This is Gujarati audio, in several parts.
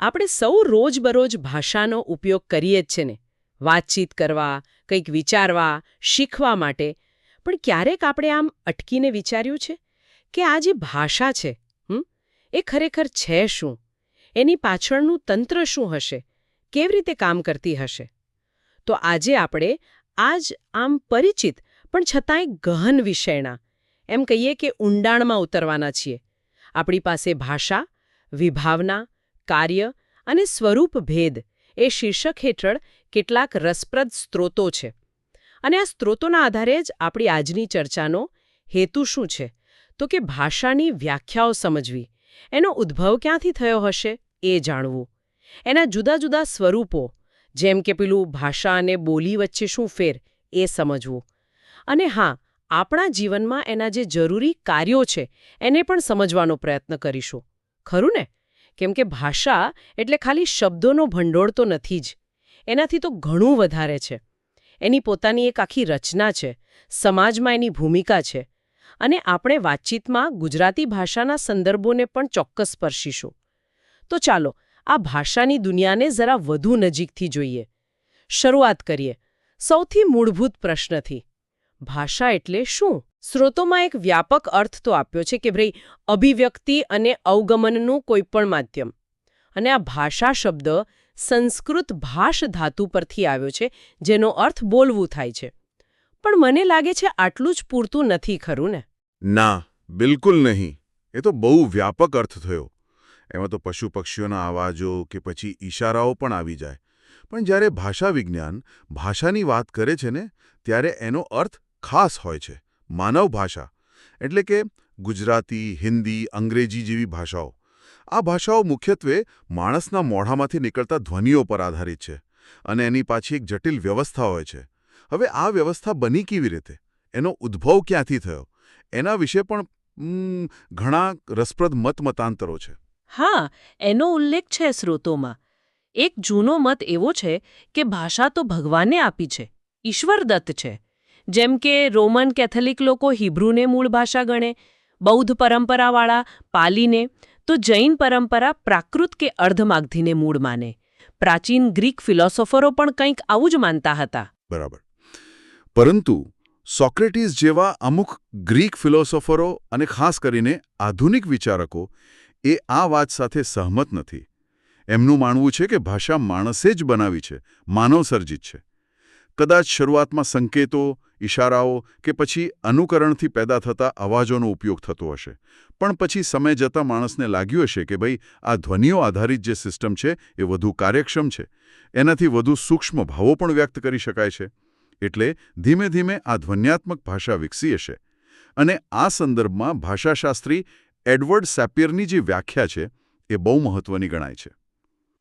આપણે સૌ રોજબરોજ ભાષાનો ઉપયોગ કરીએ જ છે ને. વાતચીત કરવા, કંઈક વિચારવા, શીખવા માટે. પણ ક્યારેક આપણે આમ અટકીને વિચાર્યું છે કે આ જે ભાષા છે, હમ, એ ખરેખર છે શું? એની પાછળનું તંત્ર શું હશે? કેવી રીતે કામ કરતી હશે? તો આજે આપણે આજ આમ પરિચિત, પણ છતાંય ગહન વિષયના, એમ કહીએ કે ઊંડાણમાં ઉતરવાના છીએ. આપણી પાસે ભાષા, વિભાવના કાર્ય અને સ્વરૂપ ભેદ એ શીર્ષક હેઠળ કેટલાક રસપ્રદ સ્ત્રોતો છે. અને આ સ્ત્રોતોના આધારે જ આપણી આજની ચર્ચાનો હેતુ શું છે? તો કે ભાષાની વ્યાખ્યાઓ સમજવી. એનો ઉદ્ભવ ક્યાંથી થયો હશે એ જાણવું. એના જુદા જુદા સ્વરૂપો, જેમ કે પેલું ભાષા અને બોલી વચ્ચે શું ફેર, એ સમજવું. અને હા, આપણા જીવનમાં એના જે જરૂરી કાર્યો છે, એને પણ સમજવાનો પ્રયત્ન કરીશું. ખરું ને? કેમ કે ભાષા એટલે ખાલી શબ્દોનો ભંડોળ તો નથી જ. એનાથી તો ઘણું વધારે છે. એની પોતાની એક આખી રચના છે. સમાજમાં એની ભૂમિકા છે. અને આપણે વાતચીતમાં ગુજરાતી ભાષાના સંદર્ભોને પણ ચોક્કસ સ્પર્શીશું. તો ચાલો, આ ભાષાની દુનિયાને જરા વધુ નજીકથી જોઈએ. શરૂઆત કરીએ. સૌથી મૂળભૂત પ્રશ્નથી. ભાષા એટલે શું? સ્રોતોમાં એક વ્યાપક અર્થ તો આપ્યો છે કે ભાઈ, અભિવ્યક્તિ અને અવગમનનું કોઈપણ માધ્યમ. અને આ ભાષા શબ્દ સંસ્કૃત ભાષ ધાતુ પરથી આવ્યો છે, જેનો અર્થ બોલવું થાય છે. પણ મને લાગે છે આટલું જ પૂરતું નથી, ખરું ને? ના, બિલકુલ નહીં. એ તો બહુ વ્યાપક અર્થ થયો. એમાં તો પશુ પક્ષીઓના અવાજો કે પછી ઈશારાઓ પણ આવી જાય. પણ જ્યારે ભાષા વિજ્ઞાન ભાષાની વાત કરે છે ને, ત્યારે એનો અર્થ ખાસ હોય છે. માનવ ભાષા, એટલે કે ગુજરાતી, હિન્દી, અંગ્રેજી જેવી ભાષાઓ. આ ભાષાઓ મુખ્યત્વે માણસના મોઢામાંથી નીકળતા ધ્વનિઓ પર આધારિત છે અને એની પાછી એક જટિલ વ્યવસ્થા હોય છે. હવે આ વ્યવસ્થા બની કેવી રીતે? એનો ઉદ્ભવ ક્યાંથી થયો? એના વિશે પણ ઘણા રસપ્રદ મતમતાંતરો છે. હા, એનો ઉલ્લેખ છે સ્રોતોમાં. એક જૂનો મત એવો છે કે ભાષા તો ભગવાને આપી છે, ઈશ્વરદત્ત છે. જેમ કે રોમન કેથલિક લોકો હિબ્રુને મૂળ ભાષા ગણે, બૌદ્ધ પરંપરાવાળા પાલીને, તો જૈન પરંપરા પ્રાકૃત કે અર્ધમાગધીને મૂળ માને. પ્રાચીન ગ્રીક ફિલોસોફરો પણ કંઈક આવું જ માનતા હતા. બરાબર. પરંતુ સોક્રેટીસ જેવા અમુક ગ્રીક ફિલોસોફરો અને ખાસ કરીને આધુનિક વિચારકો એ આ વાત સાથે સહમત નથી. એમનું માનવું છે કે ભાષા માણસે જ બનાવી છે, માનવસર્જિત છે. કદાચ શરૂઆતમાં સંકેતો ઇશારાઓ કે પછી અનુકરણથી પેદા થતા અવાજોનો ઉપયોગ થતો હશે. પણ પછી સમય જતાં માણસને લાગ્યું હશે કે ભાઈ આ ધ્વનિઓ આધારિત જે સિસ્ટમ છે એ વધુ કાર્યક્ષમ છે. એનાથી વધુ સૂક્ષ્મ ભાવો પણ વ્યક્ત કરી શકાય છે. એટલે ધીમે ધીમે આ ધ્વન્યાત્મક ભાષા વિકસી હશે. અને આ સંદર્ભમાં ભાષાશાસ્ત્રી એડવર્ડ સેપિયરની જે વ્યાખ્યા છે એ બહુ મહત્વની ગણાય છે.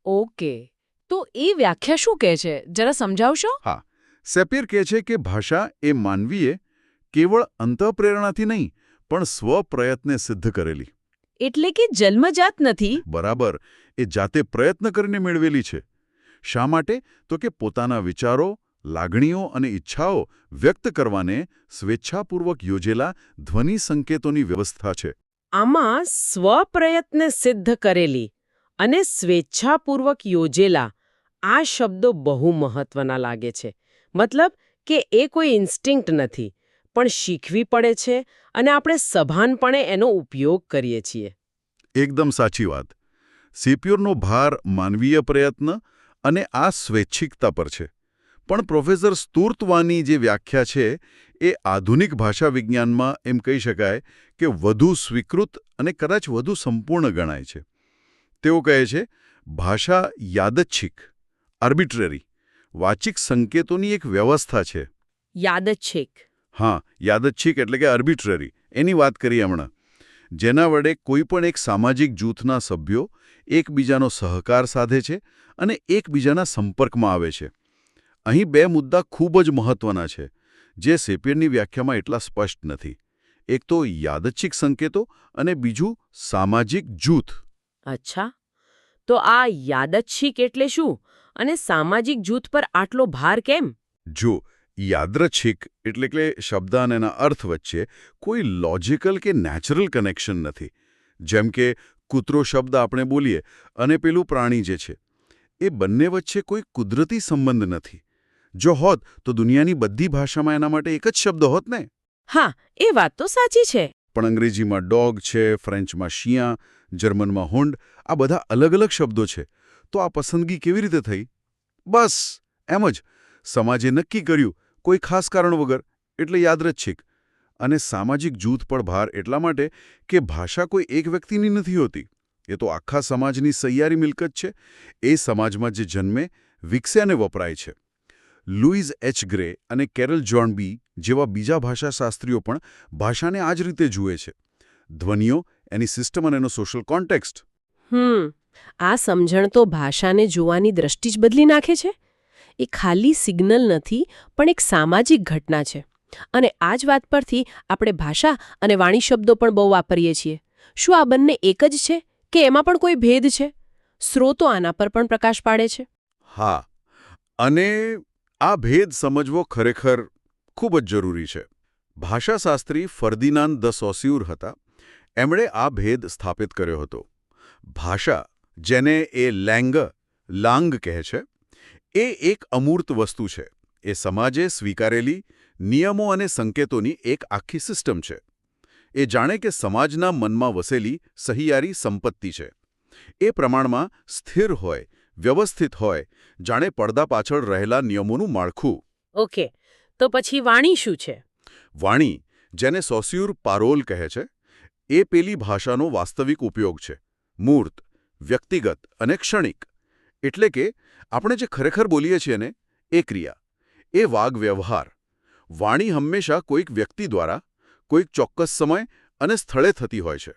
ઓકે. તો એ વ્યાખ્યા શું કહે છે? જરા સમજાવશો? હા. સેપિયર કહે છે કે ભાષા એ માનવીએ કેવળ અંતઃપ્રેરણાથી નહીં પણ સ્વપ્રયત્ને સિદ્ધ કરેલી. એટલે કે જન્મજાત નથી? બરાબર. એ જાતે પ્રયત્ન કરીને મેળવેલી છે. શા માટે? તો કે પોતાના વિચારો લાગણીઓ અને ઈચ્છાઓ વ્યક્ત કરવાને સ્વેચ્છાપૂર્વક યોજેલા ધ્વનિ સંકેતોની વ્યવસ્થા છે. આમાં સ્વપ્રયત્ને સિદ્ધ કરેલી અને સ્વેચ્છાપૂર્વક યોજેલા આ શબ્દો બહુ મહત્વના લાગે છે. મતલબ કે એ કોઈ ઇન્સ્ટિંક્ટ નથી, પણ શીખવી પડે છે અને આપણે સભાનપણે એનો ઉપયોગ કરીએ છીએ. એકદમ સાચી વાત. સીપ્યોરનો ભાર માનવીય પ્રયત્ન અને આ સ્વૈચ્છિકતા પર છે. પણ પ્રોફેસર સ્તુર્તવાની જે વ્યાખ્યા છે, એ આધુનિક ભાષા વિજ્ઞાનમાં એમ કહી શકાય કે વધુ સ્વીકૃત અને કદાચ વધુ સંપૂર્ણ ગણાય છે. તેઓ કહે છે, ભાષા યાદચ્છિક આર્બિટ્રરી વાચિક સંકેતોની એક વ્યવસ્થા છે. યાદચ્છિક. હા યાદચ્છિક એટલે કે આર્બિટ્રરી એની વાત કરીએ હમણાં. જેના વડે કોઈપણ એક સામાજિક જૂથના સભ્યો એકબીજાનો સહકાર સાધે છે અને એકબીજાના સંપર્કમાં આવે છે. અહીં બે મુદ્દા ખૂબ જ મહત્વના છે જે સેપિયરની વ્યાખ્યામાં એટલા સ્પષ્ટ નથી. એક તો યાદચ્છિક સંકેતો અને બીજું સામાજિક જૂથ. અચ્છા. તો આ યાદચ્છિક એટલે શું? અને સામાજિક જૂથ પર આટલો ભાર કેમ? જો યાદ્રચ્છિક એટલે કે શબ્દ અને એના અર્થ વચ્ચે કોઈ લોજિકલ કે નેચરલ કનેક્શન નથી. જેમ કે કૂતરો શબ્દ આપણે બોલીએ અને પેલું પ્રાણી જે છે એ બંને વચ્ચે કોઈ કુદરતી સંબંધ નથી. જો હોત તો દુનિયાની બધી ભાષામાં એના માટે એક જ શબ્દ હોત ને? હા એ વાત તો સાચી છે. પણ અંગ્રેજીમાં ડોગ છે ફ્રેન્ચમાં શિયા જર્મનમાં હુંડ આ બધા અલગ અલગ શબ્દો છે. તો આ પસંદગી કેવી રીતે થઈ? બસ, એમ જ. સમાજે નક્કી કર્યું, કોઈ ખાસ કારણ વગર, એટલે યાદરચ્છિક અને સામાજિક જૂથ પર ભાર એટલા માટે કે ભાષા કોઈ એક વ્યક્તિની નથી હોતી. એ તો આખા સમાજની સહિયારી મિલકત છે. એ સમાજમાં જે જન્મે, વિકસે અને વપરાય છે. લુઈઝ એચ ગ્રે અને કેરલ જોન બી જેવા બીજા ભાષાશાસ્ત્રીઓ પણ ભાષાને આ જ રીતે જુએ છે. ધ્વનિઓ, એની સિસ્ટમ અને એનો સોશિયલ કોન્ટેક્સ્ટ. હમ. આ સમજણ તો ભાષાને જોવાની દ્રષ્ટિ જ બદલી નાખે છે? એ ખાલી સિગ્નલ નથી, પણ એક સામાજિક ઘટના છે. અને આ જ વાત પરથી આપણે ભાષા અને વાણી શબ્દો પણ બહુ વાપરીએ છીએ. શું આ બંને એક જ છે કે એમાં પણ કોઈ ભેદ છે? સ્રોતો આના પર પણ પ્રકાશ પાડે છે. હા. અને આ ભેદ સમજવો ખરેખર ખૂબ જ જરૂરી છે. ભાષાશાસ્ત્રી ફર્દિનાન્દ દ સોસ્યુર હતા. એમણે આ ભેદ સ્થાપિત કર્યો હતો. ભાષા જેને એ લેંગ લાંગ કહે છે એ એક અમૂર્ત વસ્તુ છે. એ સમાજે સ્વીકારેલી નિયમો અને સંકેતોની એક આખી સિસ્ટમ છે. એ જાણે કે સમાજના મનમાં વસેલી સહિયારી સંપત્તિ છે. એ પ્રમાણમાં સ્થિર હોય વ્યવસ્થિત હોય જાણે પડદા પાછળ રહેલા નિયમોનું માળખું. ઓકે તો પછી વાણી શું છે? વાણી જેને સોસ્યુર પારોલ કહે છે એ પેલી ભાષાનો વાસ્તવિક ઉપયોગ છે. મૂર્ત. વ્યક્તિગત અને ક્ષણિક. એટલે કે, આપણે જે ખરેખર બોલીએ છીએ ને, એ ક્રિયા. એ વાગ વ્યવહાર. વાણી હંમેશા કોઈક વ્યક્તિ દ્વારા, કોઈક ચોક્કસ સમય અને સ્થળે થતી હોય છે.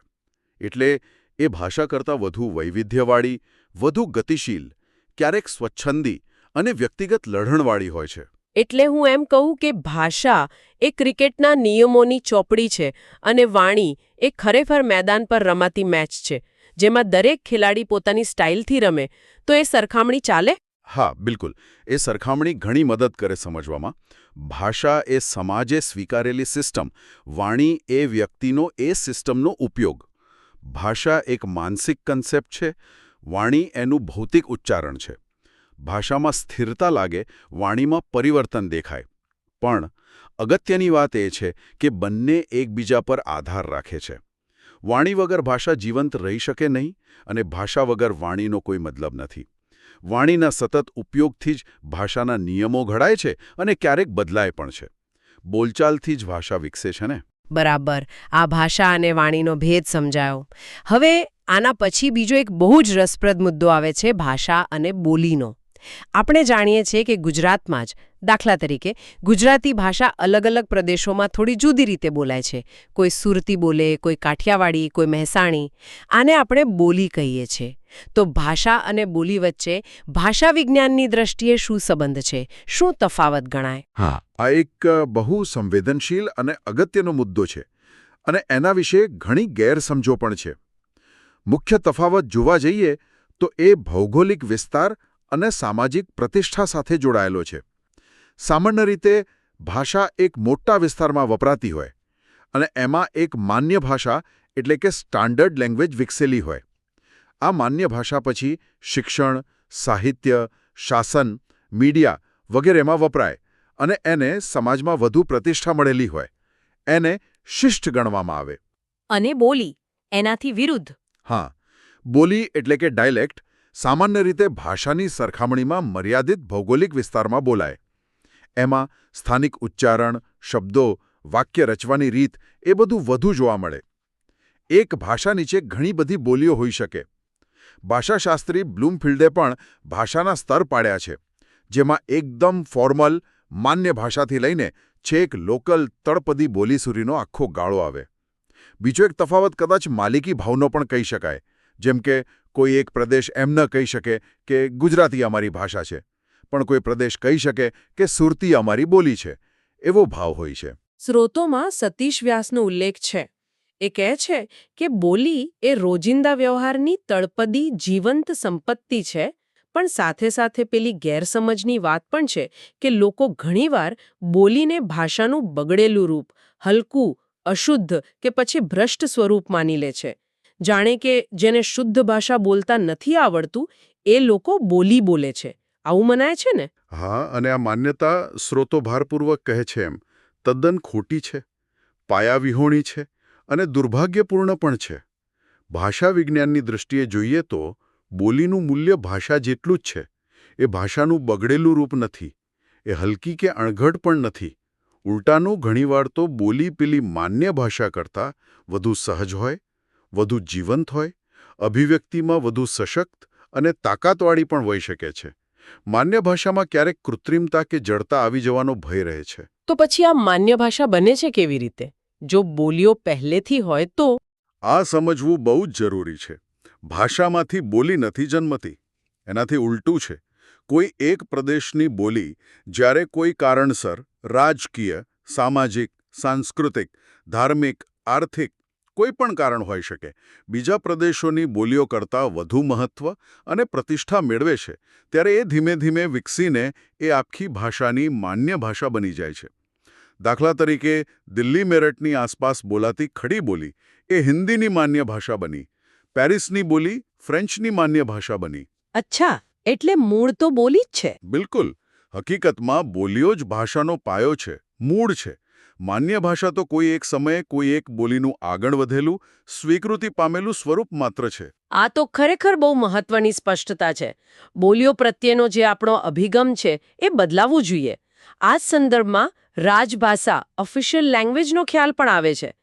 એટલે એ ભાષા કરતાં વધુ વૈવિધ્યવાળી, વધુ ગતિશીલ, ક્યારેક સ્વચ્છંદી અને વ્યક્તિગત લઢણવાળી હોય છે. એટલે હું એમ કહું કે ભાષા એ ક્રિકેટના નિયમોની ચોપડી છે અને વાણી એ ખરેખર મેદાન પર રમાતી મેચ છે. જેમાં દરેક ખેલાડી પોતાની સ્ટાઇલથી રમે. તો એ સરખામણી ચાલે? હા, બિલકુલ. એ સરખામણી ઘણી મદદ કરે સમજવામાં. ભાષા એ સમાજે સ્વીકારેલી સિસ્ટમ, વાણી એ વ્યક્તિનો એ સિસ્ટમનો ઉપયોગ. ભાષા એક માનસિક કન્સેપ્ટ છે, વાણી એનું ભૌતિક ઉચ્ચારણ છે. ભાષામાં સ્થિરતા લાગે, વાણીમાં પરિવર્તન દેખાય. પણ અગત્યની વાત એ છે કે બંને એકબીજા પર આધાર રાખે છે. વાણી વગર ભાષા જીવંત રહી શકે નહીં અને ભાષા વગર વાણીનો કોઈ મતલબ નથી. વાણીના સતત ઉપયોગથી જ ભાષાના નિયમો ઘડાય છે અને ક્યારેક બદલાય પણ છે. બોલચાલથી જ ભાષા વિકસે છે ને? બરાબર. આ ભાષા અને વાણીનો ભેદ સમજાયો. હવે આના પછી બીજો એક બહુ જ રસપ્રદ મુદ્દો આવે છે ભાષા અને બોલીનો. આપણે જાણીએ છીએ કે ગુજરાતમાં જ, દાખલા તરીકે, ગુજરાતી ભાષા અલગ અલગ પ્રદેશોમાં થોડી જુદી રીતે બોલાય છે. કોઈ સુરતી બોલે, કોઈ કાઠિયાવાડી, કોઈ મહેસાણી, આને આપણે બોલી કહીએ છીએ. તો ભાષા અને બોલી વચ્ચે ભાષા વિજ્ઞાનની દ્રષ્ટિએ શું સંબંધ છે? શું તફાવત ગણાય? હા, આ એક બહુ સંવેદનશીલ અને અગત્યનો મુદ્દો છે અને એના વિશે ઘણી ગેરસમજો પણ છે. મુખ્ય તફાવત જોવા જઈએ તો એ ભૌગોલિક વિસ્તાર અને સામાજિક પ્રતિષ્ઠા સાથે જોડાયેલો છે. સામાન્ય રીતે ભાષા એક મોટા વિસ્તારમાં વપરાતી હોય અને એમાં એક માન્ય ભાષા એટલે કે સ્ટાન્ડર્ડ લેંગ્વેજ વિકસેલી હોય. આ માન્ય ભાષા પછી શિક્ષણ સાહિત્ય શાસન મીડિયા વગેરેમાં વપરાય અને એને સમાજમાં વધુ પ્રતિષ્ઠા મળેલી હોય. એને શિષ્ટ ગણવામાં આવે. અને બોલી એનાથી વિરુદ્ધ. હા બોલી એટલે કે ડાયલેક્ટ સામાન્ય રીતે ભાષાની સરખામણીમાં મર્યાદિત ભૌગોલિક વિસ્તારમાં બોલાય. એમાં સ્થાનિક ઉચ્ચારણ, શબ્દો, વાક્ય રચવાની રીત એ બધું વધુ જોવા મળે. એક ભાષા નીચે ઘણી બધી બોલીઓ હોઈ શકે. ભાષાશાસ્ત્રી બ્લૂમફિલ્ડે પણ ભાષાના સ્તર પાડ્યા છે, જેમાં એકદમ ફોર્મલ, માન્ય ભાષાથી લઈને છેક લોકલ તળપદી બોલી સુધીનો આખો ગાળો આવે. બીજો એક તફાવત કદાચ માલિકી ભાવનો પણ કહી શકાય, જેમ કે કોઈ એક પ્રદેશ એમ ન કહી શકે કે ગુજરાતી અમારી ભાષા છે, પણ કોઈ પ્રદેશ કહી શકે કે સુરતી અમારી બોલી છે, એવો ભાવ હોય છે. સ્રોતોમાં સતીશ વ્યાસનો ઉલ્લેખ છે. એ કહે છે કે બોલી એ રોજિંદા વ્યવહારની તળપદી, જીવંત સંપત્તિ છે, પણ સાથે સાથે પેલી ગેરસમજની વાત પણ છે કે લોકો ઘણીવાર બોલીને ભાષાનું બગડેલું રૂપ, હલકું, અશુદ્ધ કે પછી ભ્રષ્ટ સ્વરૂપ માની લે છે. જાણે કે જેને શુદ્ધ ભાષા બોલતા નથી આવડતું, એ લોકો બોલી બોલે છે. આવું મનાય છે ને? હા, અને આ માન્યતા સ્રોતો ભારપૂર્વક કહે છે એમ. તદ્દન ખોટી છે, પાયાવિહોણી છે, અને દુર્ભાગ્યપૂર્ણ પણ છે. ભાષા વિજ્ઞાનની દૃષ્ટિએ જોઈએ તો, બોલીનું મૂલ્ય ભાષા જેટલું જ છે. એ ભાષાનું બગડેલું રૂપ નથી. એ હલકી કે અણઘડ પણ નથી. ઉલટાનું ઘણીવાર તો બોલી પેલી માન્ય ભાષા કરતાં વધુ સહજ હોય વધુ જીવંત હોય અભિવ્યક્તિમાં વધુ સશક્ત અને તાકાતવાળી પણ હોઈ શકે છે. માન્ય ભાષામાં ક્યારેક કૃત્રિમતા કે જડતા આવી જવાનો ભય રહે છે. તો પછી આ માન્ય ભાષા બને છે કેવી રીતે? જો બોલીઓ પહેલેથી હોય તો? આ સમજવું બહુ જ જરૂરી છે. ભાષામાંથી બોલી નથી જન્મતી. એનાથી ઉલટું છે. કોઈ એક પ્રદેશની બોલી જ્યારે કોઈ કારણસર રાજકીય સામાજિક સાંસ્કૃતિક ધાર્મિક આર્થિક કોઈ પણ કારણ હોઈ શકે. બીજા પ્રદેશોની બોલીઓ કરતાં વધુ મહત્વ અને પ્રતિષ્ઠા મેળવે છે ત્યારે એ ધીમે ધીમે વિકસીને એ આખી ભાષાની માન્ય ભાષા બની જાય છે. દાખલા તરીકે દિલ્હી મેરઠની આસપાસ બોલાતી ખડી બોલી એ હિન્દીની માન્ય ભાષા બની પેરિસની બોલી ફ્રેન્ચની માન્ય ભાષા બની. અચ્છા એટલે મૂળ તો બોલી જ છે. બિલકુલ હકીકતમાં બોલીઓ જ ભાષાનો પાયો છે મૂળ છે. માન્ય ભાષા તો કોઈ એક સમયે કોઈ એક બોલીનું આગળ વધેલું સ્વીકૃતિ પામેલું સ્વરૂપ માત્ર છે. આ તો ખરેખર બહુ મહત્વની સ્પષ્ટતા છે. બોલીઓ પ્રત્યેનો જે આપણો અભિગમ છે એ બદલાવવું જોઈએ. આ સંદર્ભમાં રાજભાષા ઓફિશિયલ લેંગ્વેજનો ખ્યાલ પણ આવે છે.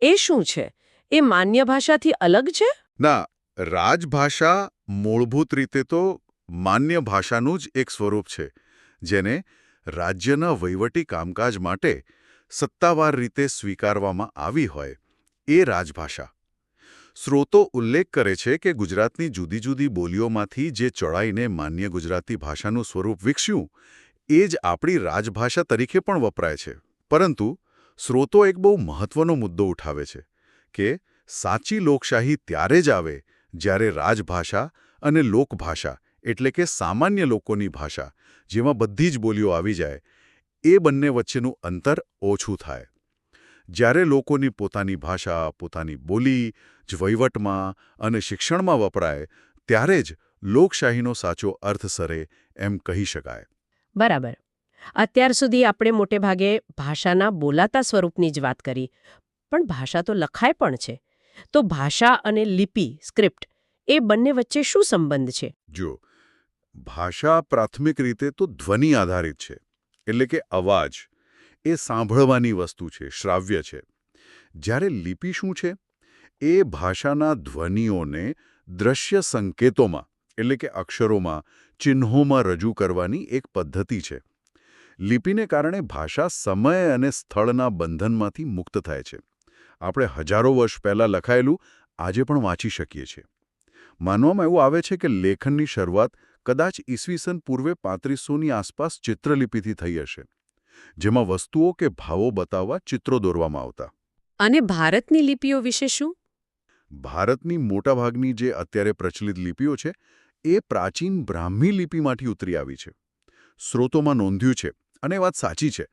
એ શું છે? એ માન્ય ભાષાથી અલગ છે? ના રાજભાષા મૂળભૂત રીતે તો માન્ય ભાષાનું જ એક સ્વરૂપ છે જેને રાજ્યના વહીવટી કામકાજ માટે સત્તાવાર રીતે સ્વીકારવામાં આવી હોય, એ રાજભાષા. સ્રોતો ઉલ્લેખ કરે છે કે ગુજરાતની જુદી જુદી બોલીઓમાંથી જે ચડાઈને માન્ય ગુજરાતી ભાષાનું સ્વરૂપ વિકસ્યું, એ જ આપણી રાજભાષા તરીકે પણ વપરાય છે. પરંતુ સ્રોતો એક બહુ મહત્વનો મુદ્દો ઉઠાવે છે, કે સાચી લોકશાહી ત્યારે જ આવે જ્યારે રાજભાષા અને લોકભાષા એટલે કે સામાન્ય લોકોની ભાષા, જેમાં બધી જ બોલીઓ આવી જાય એ બંને વચ્ચેનું અંતર ઓછું થાય. જ્યારે લોકોની પોતાની ભાષા પોતાની બોલી જ વહીવટમાં અને શિક્ષણમાં વપરાય ત્યારે જ લોકશાહીનો સાચો અર્થ સરે એમ કહી શકાય. બરાબર. અત્યાર સુધી આપણે મોટે ભાગે ભાષાના બોલાતા સ્વરૂપની જ વાત કરી. પણ ભાષા તો લખાય પણ છે. તો ભાષા અને લિપિ સ્ક્રિપ્ટ એ બંને વચ્ચે શું સંબંધ છે? જો ભાષા પ્રાથમિક રીતે તો ધ્વનિ આધારિત છે. એટલે કે અવાજ, એ સાંભળવાની વસ્તુ છે, શ્રાવ્ય છે. જ્યારે લિપિ શું છે? એ ભાષાના ધ્વનિઓને દ્રશ્ય સંકેતોમાં, એટલે કે અક્ષરોમાં, ચિહ્નોમાં રજૂ કરવાની એક પદ્ધતિ છે. લિપિને કારણે ભાષા સમય અને સ્થળના બંધનમાંથી મુક્ત થાય છે. આપણે હજારો વર્ષ પહેલાં લખાયેલું આજે પણ વાંચી શકીએ છીએ. માનવામાં એવું આવે છે કે લેખનની શરૂઆત કદાચ ઈસવીસન પૂર્વે પાંત્રીસોની આસપાસ ચિત્રલિપિથી થઈ હશે જેમાં વસ્તુઓ કે ભાવો બતાવવા ચિત્રો દોરવામાં આવતા. અને ભારતની લિપિઓ વિશે શું? ભારતની મોટાભાગની જે અત્યારે પ્રચલિત લિપિઓ છે એ પ્રાચીન બ્રાહ્મી લિપિમાંથી ઉતરી આવી છે. સ્રોતોમાં નોંધ્યું છે અને વાત સાચી છે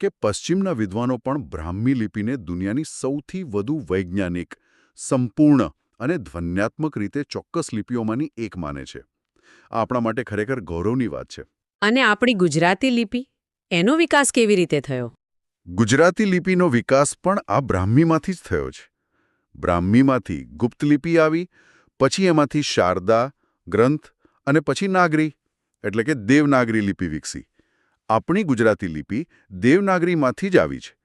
કે પશ્ચિમના વિદ્વાનો પણ બ્રાહ્મી લિપિને દુનિયાની સૌથી વધુ વૈજ્ઞાનિક સંપૂર્ણ અને ધ્વન્યાત્મક રીતે ચોક્કસ લિપિઓમાંની એક માને છે. આ આપણા માટે ખરેખર ગૌરવની વાત છે. અને આપણી ગુજરાતી લિપિ એનો વિકાસ કેવી રીતે થયો? ગુજરાતી લિપિનો વિકાસ પણ આ બ્રાહ્મીમાંથી જ થયો છે. બ્રાહ્મીમાંથી ગુપ્ત લિપિ આવી પછી એમાંથી શારદા ગ્રંથ અને પછી નાગરી એટલે કે દેવનાગરી લિપિ વિકસી. આપણી ગુજરાતી લિપિ દેવનાગરીમાંથી જ આવી છે.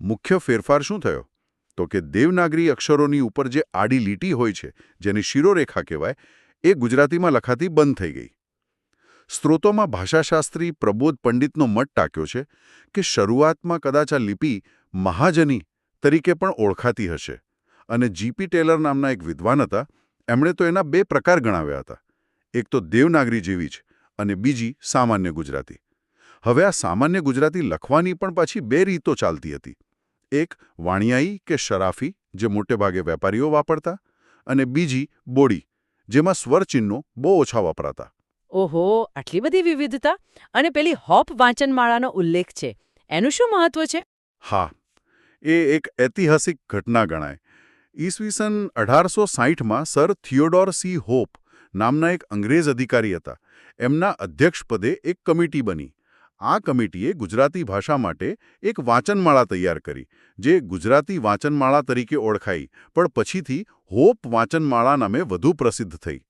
મુખ્ય ફેરફાર શું થયો? તો કે દેવનાગરી અક્ષરોની ઉપર જે આડી લીટી હોય છે જેને શિરોરેખા કહેવાય એ ગુજરાતીમાં લખાતી બંધ થઈ ગઈ. સ્ત્રોતોમાં ભાષાશાસ્ત્રી પ્રબોધ પંડિતનો મત ટાંક્યો છે કે શરૂઆતમાં કદાચ આ લિપિ મહાજની તરીકે પણ ઓળખાતી હશે અને જીપી ટેલર નામના એક વિદ્વાન હતા, એમણે તો એના બે પ્રકાર ગણાવ્યા હતા. એક તો દેવનાગરી જેવી જ અને બીજી સામાન્ય ગુજરાતી. હવે આ સામાન્ય ગુજરાતી લખવાની પણ પાછી બે રીતો ચાલતી હતી. એક વાણિયાઈ કે શરાફી, જે મોટેભાગે વેપારીઓ વાપરતા અને બીજી બોડી જેમાં સ્વરચિહ્નો બહુ ઓછા વપરાતા. ઓહો આટલી બધી વિવિધતા? અને પેલી હોપ વાંચનમાળાનો ઉલ્લેખ છે. એનું શું મહત્વ છે? હા એ એક ઐતિહાસિક ઘટના ગણાય. ઈસવીસન અઢારસો સાહીઠમાં સર થિયોડોર સી હોપ નામના એક અંગ્રેજ અધિકારી હતા. એમના અધ્યક્ષપદે એક કમિટી બની. આ કમિટીએ ગુજરાતી ભાષા માટે એક વાંચનમાળા તૈયાર કરી, જે ગુજરાતી વાંચનમાળા તરીકે ઓળખાઈ, પણ પછીથી હોપ વાંચનમાળા નામે વધુ પ્રસિદ્ધ થઈ.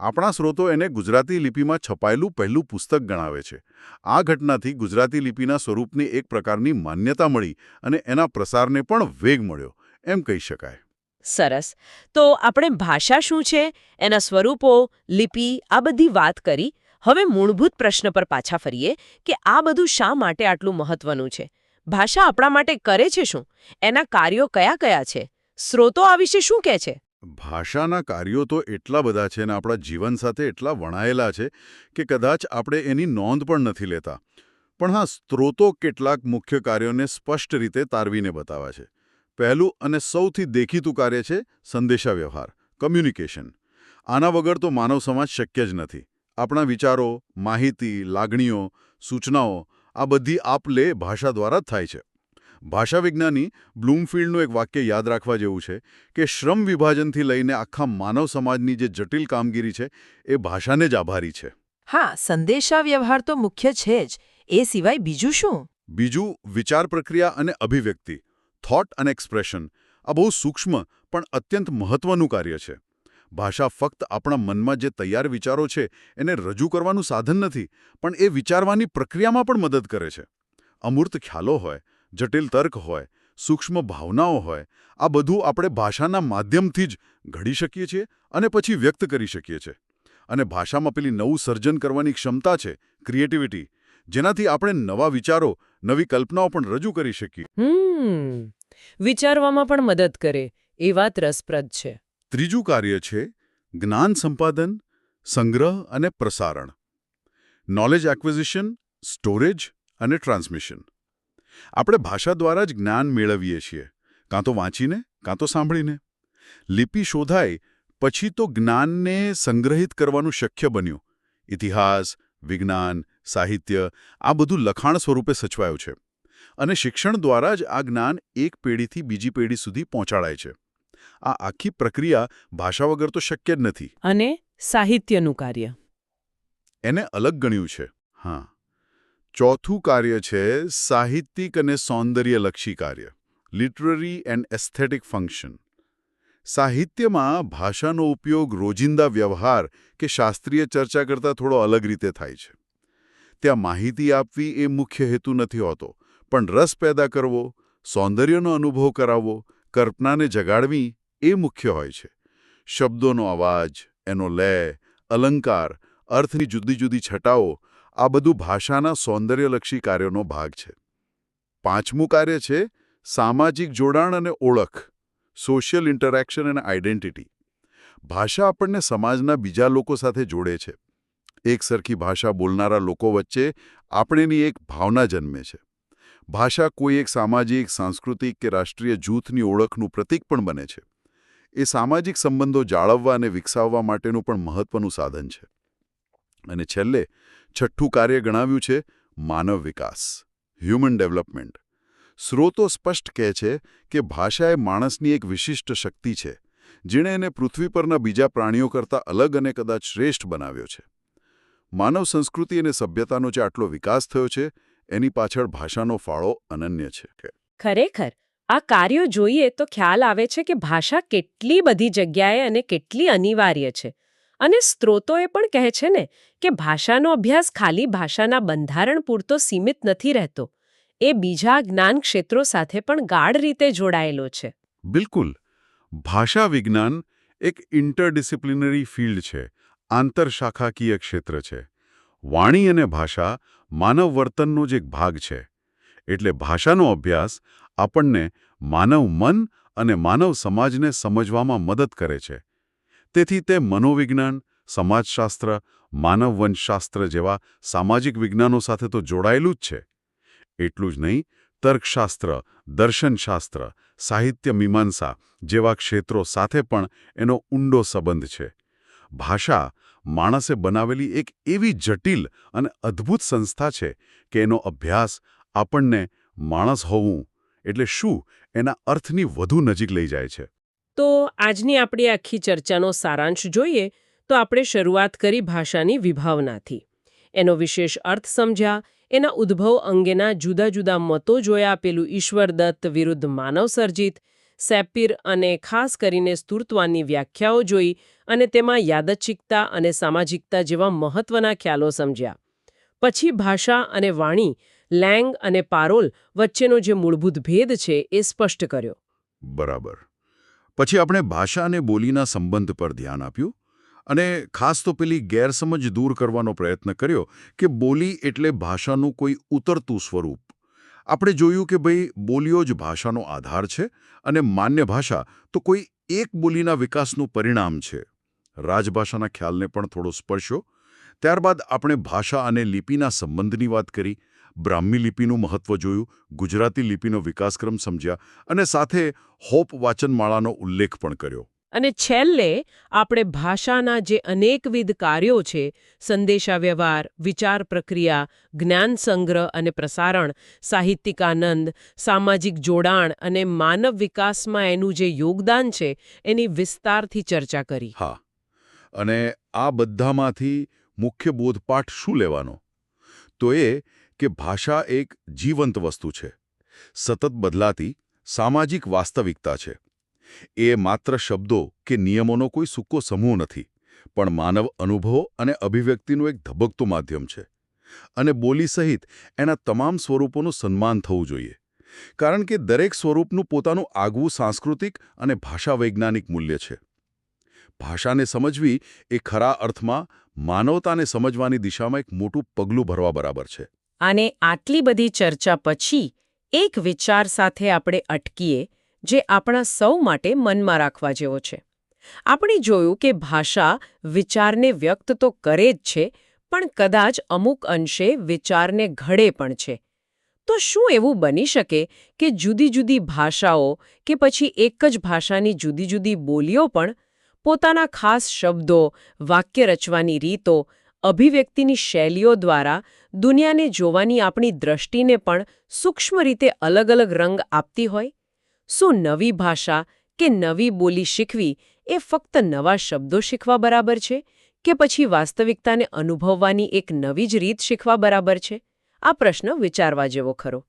આપણા સ્રોતો એને ગુજરાતી લિપિમાં છપાયેલું પહેલું પુસ્તક ગણાવે છે. આ ઘટનાથી ગુજરાતી લિપિના સ્વરૂપની એક પ્રકારની માન્યતા મળી અને એના પ્રસારને પણ વેગ મળ્યો, એમ કહી શકાય. સરસ. તો આપણે ભાષા શું છે, એના સ્વરૂપો, લિપિ, આ બધી વાત કરી હવે મૂળભૂત પ્રશ્ન પર પાછા ફરીએ કે આ બધું શા માટે આટલું મહત્વનું છે? ભાષા આપણા માટે કરે છે શું? એના કાર્યો કયા કયા છે? સ્રોતો આ વિશે શું કહે છે? ભાષાના કાર્યો તો એટલા બધા છે અને આપણા જીવન સાથે એટલા વણાયેલા છે કે કદાચ આપણે એની નોંધ પણ નથી લેતા. પણ હા સ્ત્રોતો કેટલાક મુખ્ય કાર્યોને સ્પષ્ટ રીતે તારવીને બતાવે છે. પહેલું અને સૌથી દેખીતું કાર્ય છે સંદેશાવ્યવહાર કમ્યુનિકેશન આના વગર તો માનવ સમાજ શક્ય જ નથી. આપણા વિચારો માહિતી લાગણીઓ સૂચનાઓ આ બધી આપલે ભાષા દ્વારા થાય છે. ભાષાવિજ્ઞાની બ્લૂમફિલ્ડનું એક વાક્ય યાદ રાખવા જેવું છે કે શ્રમ વિભાજનથી લઈને આખા માનવ સમાજની જે જટિલ કામગીરી છે એ ભાષાને જ આભારી છે. હા સંદેશાવ્યવહાર તો મુખ્ય છે જ. એ સિવાય બીજું શું? બીજું વિચાર પ્રક્રિયા અને અભિવ્યક્તિ થોટ અને એક્સપ્રેશન આ બહુ સૂક્ષ્મ પણ અત્યંત મહત્વનું કાર્ય છે. ભાષા ફક્ત આપણા મનમાં જે તૈયાર વિચારો છે, એને રજૂ કરવાનું સાધન નથી, પણ એ વિચારવાની પ્રક્રિયામાં પણ મદદ કરે છે. અમૂર્ત ખ્યાલો હોય, જટિલ તર્ક હોય, સૂક્ષ્મ ભાવનાઓ હોય, આ બધું આપણે ભાષાના માધ્યમથી જ ઘડી શકીએ છીએ અને પછી વ્યક્ત કરી શકીએ છીએ. અને ભાષામાં પેલી નવું સર્જન કરવાની ક્ષમતા છે, ક્રિએટિવિટી, જેનાથી આપણે નવા વિચારો, નવી કલ્પનાઓ પણ રજૂ કરી શકીએ. વિચારવામાં પણ મદદ કરે, એ વાત રસપ્રદ છે. ત્રીજું કાર્ય છે જ્ઞાન સંપાદન, સંગ્રહ અને પ્રસારણ. નોલેજ એક્વિઝિશન સ્ટોરેજ અને ટ્રાન્સમિશન આપણે ભાષા દ્વારા જ જ્ઞાન મેળવીએ છીએ. કાં તો વાંચીને, કાં તો સાંભળીને. લિપિ શોધાય, પછી તો જ્ઞાનને સંગ્રહિત કરવાનું શક્ય બન્યું. ઇતિહાસ, વિજ્ઞાન, સાહિત્ય, આ બધું લખાણ સ્વરૂપે સચવાયું છે. અને શિક્ષણ દ્વારા જ આ જ્ઞાન એક પેઢીથી બીજી પેઢી સુધી પહોંચાડાય છે. આ આખી પ્રક્રિયા ભાષા વગર તો શક્ય જ નથી. અને સાહિત્યનું કાર્ય. એને અલગ ગણ્યું છે. હા. ચોથું કાર્ય છે સાહિત્યિક અને સૌંદર્યલક્ષી કાર્ય લિટરરી એન્ડ એસ્થેટિક ફંક્શન. સાહિત્યમાં ભાષાનો ઉપયોગ રોજિંદા વ્યવહાર કે શાસ્ત્રીય ચર્ચા કરતાં થોડો અલગ રીતે થાય છે. ત્યાં માહિતી આપવી એ મુખ્ય હેતુ નથી હોતો પણ રસ પેદા કરવો સૌંદર્યનો અનુભવ કરાવવો કલ્પનાને જગાડવી એ મુખ્ય હોય છે. શબ્દોનો અવાજ, એનો લય, અલંકાર, અર્થની જુદી જુદી છટાઓ, આ બધું ભાષાના સૌંદર્યલક્ષી કાર્યોનો ભાગ છે. પાંચમું કાર્ય છે સામાજિક જોડાણ અને ઓળખ સોશિયલ ઇન્ટરેક્શન અને આઇડેન્ટિટી ભાષા આપણને સમાજના બીજા લોકો સાથે જોડે છે. એક સરખી ભાષા બોલનારા લોકો વચ્ચે આપણેની એક ભાવના જન્મે છે. ભાષા કોઈ એક સામાજિક, સાંસ્કૃતિક કે રાષ્ટ્રીય જૂથની ઓળખનું પ્રતીક પણ બને છે. એ સામાજિક સંબંધો જાળવવા અને વિકસાવવા માટેનું પણ મહત્વનું સાધન છે. અને છેલ્લે, છઠ્ઠું કાર્ય ગણાવ્યું છે, માનવ વિકાસ હ્યુમન ડેવલપમેન્ટ સ્રોતો સ્પષ્ટ કહે છે કે ભાષા એ માણસની એક વિશિષ્ટ શક્તિ છે, જેણે એને પૃથ્વી પરના બીજા પ્રાણીઓ કરતાં અલગ અને કદાચ શ્રેષ્ઠ બનાવ્યો છે. માનવ સંસ્કૃતિ અને સભ્યતાનો જે આટલો વિકાસ થયો છે, એની પાછળ ભાષાનો ફાળો અનન્ય છે. ખરેખર આ કાર્યો જોઈએ તો ખ્યાલ આવે છે કે ભાષા કેટલી બધી જગ્યાએ અને કેટલી અનિવાર્ય છે. અને સ્ત્રોતોએ પણ કહે છે ને કે ભાષાનો અભ્યાસ ખાલી ભાષાના બંધારણ પૂરતો સીમિત નથી રહેતો. એ બીજા જ્ઞાન ક્ષેત્રો સાથે પણ ગાઢ રીતે જોડાયેલો છે. બિલકુલ. ભાષા વિજ્ઞાન એક ઇન્ટરડિસિપ્લિનરી ફિલ્ડ છે, આંતરશાખાકીય ક્ષેત્ર છે. વાણી અને ભાષા માનવ વર્તનનો જ એક ભાગ છે. એટલે ભાષાનો અભ્યાસ આપણને માનવ મન અને માનવ સમાજને સમજવામાં મદદ કરે છે. તેથી તે મનોવિજ્ઞાન, સમાજશાસ્ત્ર, માનવવંશશાસ્ત્ર જેવા સામાજિક વિજ્ઞાનો સાથે તો જોડાયેલું જ છે. એટલું જ નહીં, તર્કશાસ્ત્ર, દર્શનશાસ્ત્ર, સાહિત્ય મીમાંસા જેવા ક્ષેત્રો સાથે પણ એનો ઊંડો સંબંધ છે. ભાષા માણસે બનાવેલી એક એવી જટિલ અને અદ્ભુત સંસ્થા છે કે એનો અભ્યાસ આપણને માણસ હોવું એટલે શું એના અર્થની વધુ નજીક લઈ જાય છે? તો આજની આપણી આખી ચર્ચાનો સારાંશ જોઈએ તો આપણે શરૂઆત કરી ભાષાની વિભાવનાથી. એનો વિશેષ અર્થ સમજ્યા, એના ઉદ્ભવ અંગેના જુદા જુદા મતો જોયા પેલું ઈશ્વરદત્ત વિરુદ્ધ માનવસર્જિત સેપિર અને ખાસ કરીને સ્તુર્ત્વાની વ્યાખ્યાઓ જોઈ અને તેમાં યાદચ્છિકતા અને સામાજિકતા જેવા મહત્વના ખ્યાલો સમજ્યા. પછી ભાષા અને વાણી લેંગ અને પારોલ વચ્ચેનો જે મૂળભૂત ભેદ છે એ સ્પષ્ટ કર્યો. બરાબર. પછી આપણે ભાષા અને બોલીના સંબંધ પર ધ્યાન આપ્યું અને ખાસ તો પેલી ગેરસમજ દૂર કરવાનો પ્રયત્ન કર્યો કે બોલી એટલે ભાષાનું કોઈ ઉતરતું સ્વરૂપ. આપણે જોયું કે ભાઈ બોલીઓ જ ભાષાનો આધાર છે અને માન્ય ભાષા તો કોઈ એક બોલીના વિકાસનું પરિણામ છે. રાજભાષાના ખ્યાલને પણ થોડો સ્પર્શ્યો. ત્યારબાદ આપણે ભાષા અને લિપિના સંબંધની વાત કરી બ્રાહ્મી લિપિનું મહત્વ જોયું ગુજરાતી લિપિનો વિકાસક્રમ સમજ્યા અને સાથે હોપ વાચનમાળાનો ઉલ્લેખ પણ કર્યો. અને છેલ્લે આપણે ભાષાના જે અનેકવિધ કાર્યો છે સંદેશાવ્યવહાર વિચાર પ્રક્રિયા જ્ઞાન સંગ્રહ અને પ્રસારણ સાહિત્યિકાનંદ સામાજિક જોડાણ અને માનવ વિકાસમાં એનું જે યોગદાન છે એની વિસ્તારથી ચર્ચા કરી. હા. અને આ બધામાંથી મુખ્ય બોધપાઠ શું લેવાનો? તો એ કે ભાષા એક જીવંત વસ્તુ છે. સતત બદલાતી સામાજિક વાસ્તવિકતા છે. એ માત્ર શબ્દો કે નિયમોનો કોઈ સૂકો સમૂહ નથી, પણ માનવ અનુભવો અને અભિવ્યક્તિનું એક ધબકતું માધ્યમ છે. અને બોલી સહિત એના તમામ સ્વરૂપોનું સન્માન થવું જોઈએ. કારણ કે દરેક સ્વરૂપનું પોતાનું આગવું સાંસ્કૃતિક અને ભાષા વૈજ્ઞાનિક મૂલ્ય છે. ભાષાને સમજવી એ ખરા અર્થમાં માનવતાને સમજવાની દિશામાં એક મોટું પગલું ભરવા બરાબર છે. અને આટલી બધી ચર્ચા પછી એક વિચાર સાથે આપણે અટકીએ, જે આપણા સૌ માટે મનમાં રાખવા જેવો છે. આપણે જોયું કે ભાષા વિચારને વ્યક્ત તો કરે જ છે, પણ કદાચ અમુક અંશે વિચારને ઘડે પણ છે. તો શું એવું બની શકે કે જુદી જુદી ભાષાઓ કે પછી એક જ ભાષાની જુદી જુદી બોલીઓ પણ પોતાના ખાસ શબ્દો, વાક્ય રચવાની રીતો અભિવ્યક્તિની શૈલીઓ દ્વારા દુનિયાને જોવાની આપણી દ્રષ્ટિને પણ સૂક્ષ્મ રીતે અલગ અલગ રંગ આપતી હોય? શું નવી ભાષા કે નવી બોલી શીખવી એ ફક્ત નવા શબ્દો શીખવા બરાબર છે કે પછી વાસ્તવિકતાને અનુભવવાની એક નવી જ રીત શીખવા બરાબર છે? આ પ્રશ્ન વિચારવા જેવો ખરો.